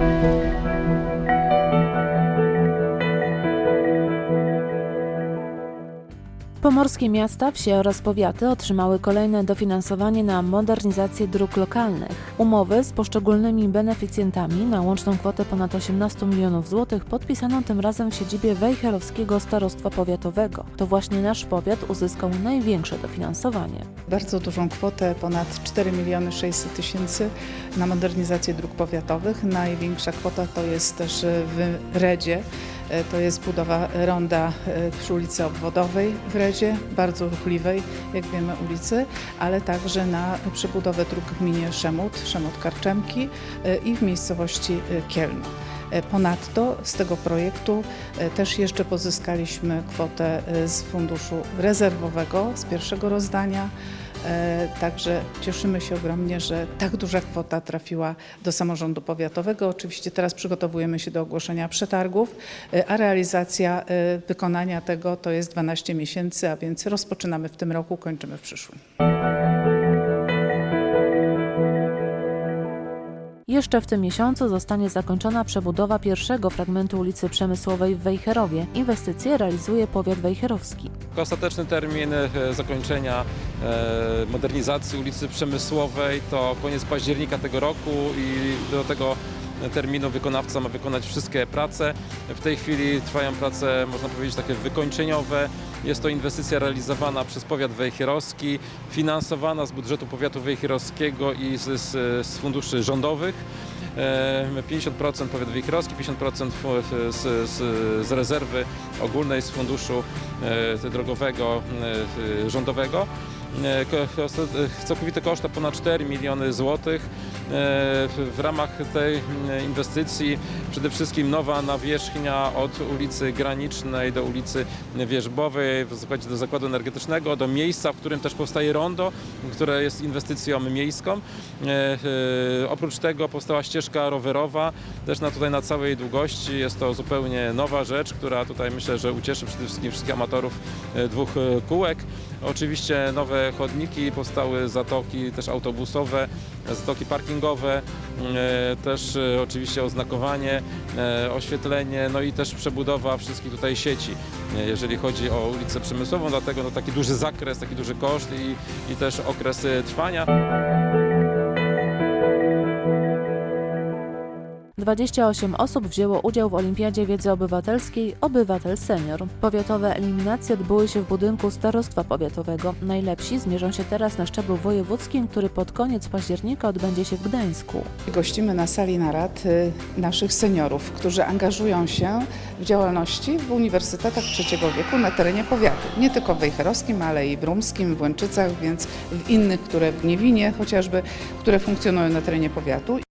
Música Pomorskie miasta, wsie oraz powiaty otrzymały kolejne dofinansowanie na modernizację dróg lokalnych. Umowy z poszczególnymi beneficjentami na łączną kwotę ponad 18 milionów złotych podpisano tym razem w siedzibie Wejherowskiego Starostwa Powiatowego. To właśnie nasz powiat uzyskał największe dofinansowanie. Bardzo dużą kwotę, ponad 4 miliony 600 tysięcy na modernizację dróg powiatowych. Największa kwota to jest też w Redzie. E, To jest budowa ronda e, przy ulicy Obwodowej w Redzie, bardzo ruchliwej, jak wiemy, ulicy, ale także na przebudowę dróg w gminie Szemut, Szemut-Karczemki e, i w miejscowości e, Kielno. E, Ponadto z tego projektu e, też jeszcze pozyskaliśmy kwotę e, z funduszu rezerwowego z pierwszego rozdania. E, Także cieszymy się ogromnie, że tak duża kwota trafiła do samorządu powiatowego. Oczywiście teraz przygotowujemy się do ogłoszenia przetargów, e, a realizacja e, wykonania tego to jest 12 miesięcy, a więc rozpoczynamy w tym roku, kończymy w przyszłym. Jeszcze w tym miesiącu zostanie zakończona przebudowa pierwszego fragmentu ulicy Przemysłowej w Wejherowie. Inwestycje realizuje powiat wejherowski. Ostateczny termin e, zakończenia e, modernizacji ulicy Przemysłowej to koniec października tego roku i do tego terminu wykonawca ma wykonać wszystkie prace. W tej chwili trwają prace, można powiedzieć, takie wykończeniowe. Jest to inwestycja realizowana przez powiat wejherowski, finansowana z budżetu powiatu wejherowskiego i z, z, z funduszy rządowych. E, 50% powiat wejherowski, 50% fu- z, z, z rezerwy ogólnej z funduszu e, drogowego e, rządowego. E, e, Całkowite koszta ponad 4 miliony złotych. E, W ramach tej inwestycji przede wszystkim nowa nawierzchnia od ulicy Granicznej do ulicy Wierzbowej, w zakładzie do zakładu energetycznego, do miejsca, w którym też powstaje rondo, które jest inwestycją miejską. Oprócz tego powstała ścieżka rowerowa, też na tutaj na całej długości. Jest to zupełnie nowa rzecz, która tutaj myślę, że ucieszy przede wszystkim wszystkich amatorów dwóch kółek. Oczywiście nowe chodniki, powstały zatoki też autobusowe, zatoki parkingowe, e, też e, oczywiście oznakowanie, e, oświetlenie, no i też przebudowa wszystkich tutaj sieci, jeżeli chodzi o ulicę Przemysłową, dlatego no, taki duży zakres, taki duży koszt i, i też okres trwania. 28 osób wzięło udział w Olimpiadzie Wiedzy Obywatelskiej Obywatel Senior. Powiatowe eliminacje odbyły się w budynku Starostwa Powiatowego. Najlepsi zmierzą się teraz na szczeblu wojewódzkim, który pod koniec października odbędzie się w Gdańsku. Gościmy na sali narad y, naszych seniorów, którzy angażują się w działalności w uniwersytetach trzeciego wieku na terenie powiatu. Nie tylko w Wejherowskim, ale i w Rumskim, w Łęczycach, więc w innych, które w Gniewinie chociażby, które funkcjonują na terenie powiatu.